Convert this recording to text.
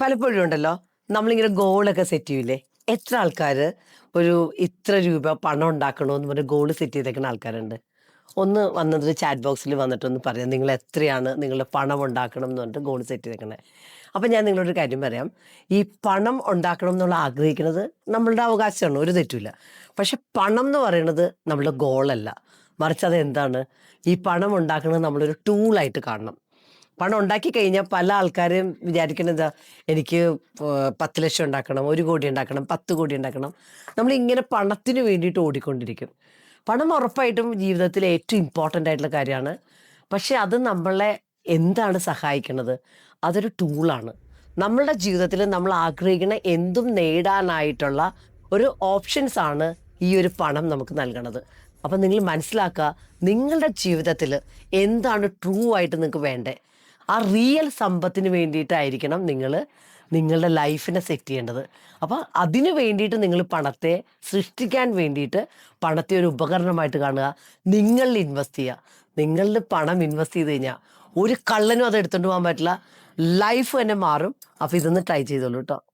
പലപ്പോഴും ഉണ്ടല്ലോ നമ്മളിങ്ങനെ ഗോളൊക്കെ സെറ്റ് ചെയ്യൂലേ? എത്ര ആൾക്കാർ ഒരു ഇത്ര രൂപ പണം ഉണ്ടാക്കണമെന്ന് പറഞ്ഞ് ഗോൾ സെറ്റ് ചെയ്തേക്കുന്ന ആൾക്കാരുണ്ട്. ഒന്ന് വന്നത് ചാറ്റ് ബോക്സിൽ വന്നിട്ടൊന്ന് പറയാം നിങ്ങൾ എത്രയാണ് നിങ്ങളുടെ പണം ഉണ്ടാക്കണം എന്ന് പറഞ്ഞിട്ട് ഗോൾ സെറ്റ് ചെയ്തേക്കണേ. അപ്പം ഞാൻ നിങ്ങളൊരു കാര്യം പറയാം ഈ പണം ഉണ്ടാക്കണം എന്നുള്ള ആഗ്രഹിക്കുന്നത് നമ്മളുടെ അവകാശമാണ് ഒരു തെറ്റില്ല പക്ഷെ പണം എന്ന് പറയുന്നത് നമ്മളുടെ ഗോളല്ല മറിച്ച് അത് എന്താണ് ഈ പണം ഉണ്ടാക്കുന്നത് നമ്മളൊരു ടൂളായിട്ട് കാണണം. പണം ഉണ്ടാക്കി കഴിഞ്ഞാൽ പല ആൾക്കാരും വിചാരിക്കുന്നത് എനിക്ക് പത്ത് ലക്ഷം ഉണ്ടാക്കണം ഒരു കോടി ഉണ്ടാക്കണം പത്ത് കോടി ഉണ്ടാക്കണം. നമ്മൾ ഇങ്ങനെ പണത്തിന് വേണ്ടിയിട്ട് ഓടിക്കൊണ്ടിരിക്കും. പണം ഉറപ്പായിട്ടും ജീവിതത്തിൽ ഏറ്റവും ഇമ്പോർട്ടന്റ് ആയിട്ടുള്ള കാര്യമാണ്. പക്ഷെ അത് നമ്മളെ എന്താണ് സഹായിക്കുന്നത് അതൊരു ടൂളാണ് നമ്മളുടെ ജീവിതത്തിൽ നമ്മൾ ആഗ്രഹിക്കുന്ന എന്തും നേടാനായിട്ടുള്ള ഒരു ഓപ്ഷൻസ് ആണ് ഈ ഒരു പണം നമുക്ക് നൽകണത്. അപ്പം നിങ്ങൾ മനസ്സിലാക്കുക നിങ്ങളുടെ ജീവിതത്തിൽ എന്താണ് ട്രൂ ആയിട്ട് നിങ്ങൾക്ക് വേണ്ടേ ആ റിയൽ സമ്പത്തിന് വേണ്ടിയിട്ടായിരിക്കണം നിങ്ങൾ നിങ്ങളുടെ ലൈഫിനെ സെറ്റ് ചെയ്യേണ്ടത്. അപ്പോൾ അതിന് വേണ്ടിയിട്ട് നിങ്ങൾ പണത്തെ സൃഷ്ടിക്കാൻ വേണ്ടിയിട്ട് പണത്തെ ഒരു ഉപകരണമായിട്ട് കാണുക. നിങ്ങളിൽ ഇൻവെസ്റ്റ് ചെയ്യുക. നിങ്ങളുടെ പണം ഇൻവെസ്റ്റ് ചെയ്ത് കഴിഞ്ഞാൽ ഒരു കള്ളനും അത് എടുത്തുകൊണ്ട് പോകാൻ പറ്റില്ല. ലൈഫ് തന്നെ മാറും. അപ്പോൾ ഇതൊന്ന് ട്രൈ ചെയ്തോളൂ കേട്ടോ